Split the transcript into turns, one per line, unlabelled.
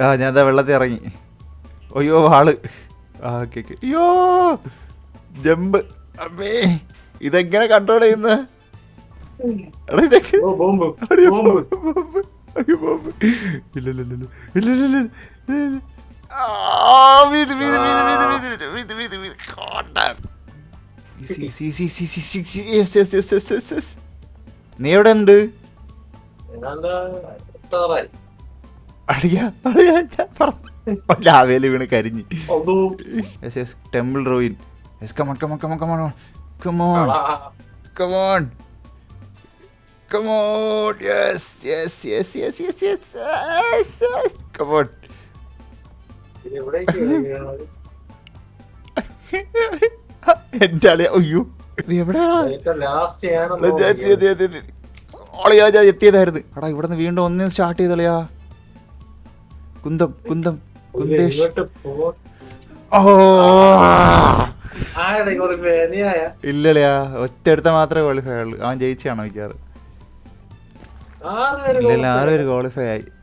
ആ ഞാൻ വെള്ളത്തിൽ ഇറങ്ങി. അയ്യോ വാൾ. ആ കേക്ക് അയ്യോ ജമ്പ്. അമ്മേ ഇതെങ്ങനെ കൺട്രോൾ ചെയ്യുന്ന? നീ എവിടെ ഉണ്ട് അടിയാ വീണ് കരിഞ്ഞ്. Temple റോയിൻ come on come on come on come on come on come on come on yes yes yes yes yes yes come on എന്റെ അളിയ അയ്യോ എവിടെയാണ് എത്തിയതായിരുന്നു. എടാ ഇവിടെ നിന്ന് വീണ്ടും ഒന്നും സ്റ്റാർട്ട് ചെയ്തളിയാ. കുന്തം കുന്തം കുന്തേഷ്. ഇല്ലളിയാ ഒറ്റ എടുത്ത മാത്രമേ ക്വാളിഫൈ ആയുള്ളൂ. അവൻ ജയിച്ചാണോ മിക്കാറ് ഇല്ല ക്വാളിഫൈ ആയി.